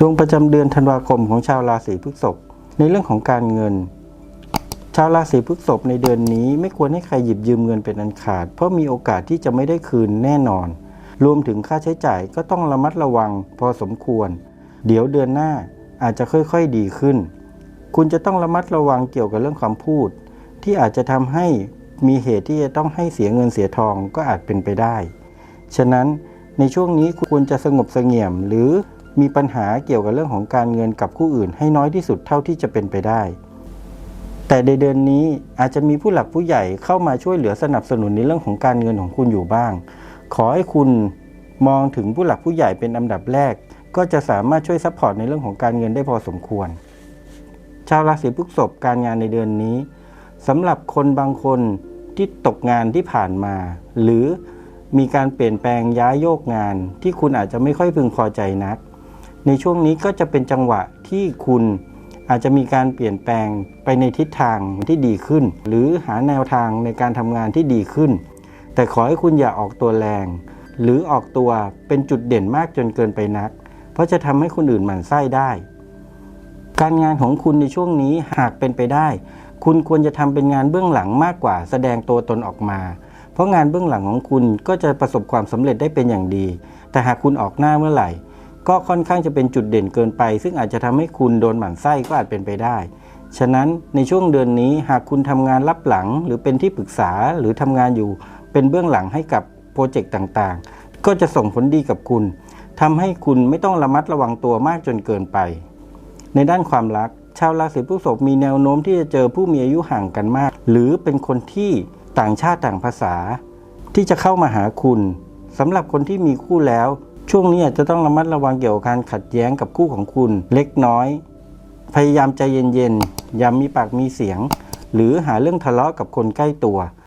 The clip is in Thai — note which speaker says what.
Speaker 1: ดวงประจำเดือนธันวาคมของชาวราศีพฤษภในเรื่องของการเงิน ชาวราศีพฤษภในเดือนนี้ไม่ควรให้ใครหยิบยืมเงินเป็นอันขาด เพราะมีโอกาสที่จะไม่ได้คืนแน่นอน รวมถึงค่าใช้จ่ายก็ต้องระมัดระวังพอสมควร เดี๋ยวเดือนหน้าอาจจะค่อยๆดีขึ้น คุณจะต้องระมัดระวังเกี่ยวกับเรื่องคำพูด ที่อาจจะทำให้มีเหตุที่จะต้องให้เสียเงินเสียทองก็อาจเป็นไปได้ ฉะนั้นในช่วงนี้ควรจะสงบเสงี่ยมหรือ มีปัญหาเกี่ยวกับเรื่องของการเงินกับผู้อื่น ให้น้อยที่สุดเท่าที่จะเป็นไปได้ แต่ในเดือนนี้อาจจะมีผู้หลักผู้ใหญ่เข้ามาช่วยเหลือสนับสนุนในเรื่องของการเงินของคุณอยู่บ้าง ขอให้คุณมองถึงผู้หลักผู้ใหญ่เป็นอันดับแรก ก็จะสามารถช่วยซัพพอร์ตในเรื่องของการเงินได้พอสมควร ชาวราศีพฤษภการงานในเดือนนี้สำหรับคนบางคนที่ตกงานที่ผ่านมา หรือมีการเปลี่ยนแปลงย้ายโยกงานที่คุณอาจจะไม่ค่อยพึงพอใจนัก ในช่วงนี้ก็จะเป็นจังหวะที่คุณอาจจะมีการเปลี่ยนแปลงไปในทิศทางที่ดีขึ้น หรือหาแนวทางในการทำงานที่ดีขึ้น แต่ขอให้คุณอย่าออกตัวแรง หรือออกตัวเป็นจุดเด่นมากจนเกินไปนัก เพราะจะทำให้คนอื่นหมั่นไส้ได้ การงานของคุณในช่วงนี้หากเป็นไปได้ คุณควรจะทำเป็นงานเบื้องหลังมากกว่าแสดงตัวตนออกมา เพราะงานเบื้องหลังของคุณก็จะประสบความสำเร็จได้เป็นอย่างดี แต่หากคุณออกหน้าเมื่อไหร่ ก็ค่อนข้างจะเป็นจุดเด่นเกินไป ซึ่งอาจจะทำให้คุณโดนหมั่นไส้ก็อาจเป็นไปได้ ฉะนั้นในช่วงเดือนนี้หากคุณทำงานรับหลัง หรือเป็นที่ปรึกษาหรือทำงานอยู่เป็นเบื้องหลังให้กับโปรเจกต์ต่างๆ ก็จะส่งผลดีกับคุณทำให้คุณไม่ต้องระมัดระวังตัวมากจนเกินไป ในด้านความรัก ชาวราศีพฤษภมีแนวโน้มที่จะเจอผู้มีอายุห่างกันมาก หรือเป็นคนที่ต่างชาติต่างภาษา ที่จะเข้ามาหาคุณสำหรับคนที่มีคู่แล้ว ช่วงนี้อาจจะต้องระมัดระวังเกี่ยวกับการขัดแย้งกับคู่ของคุณเล็กน้อย พยายามใจเย็นๆอย่ามีปากมีเสียง หรือหาเรื่องทะเลาะกับคนใกล้ตัว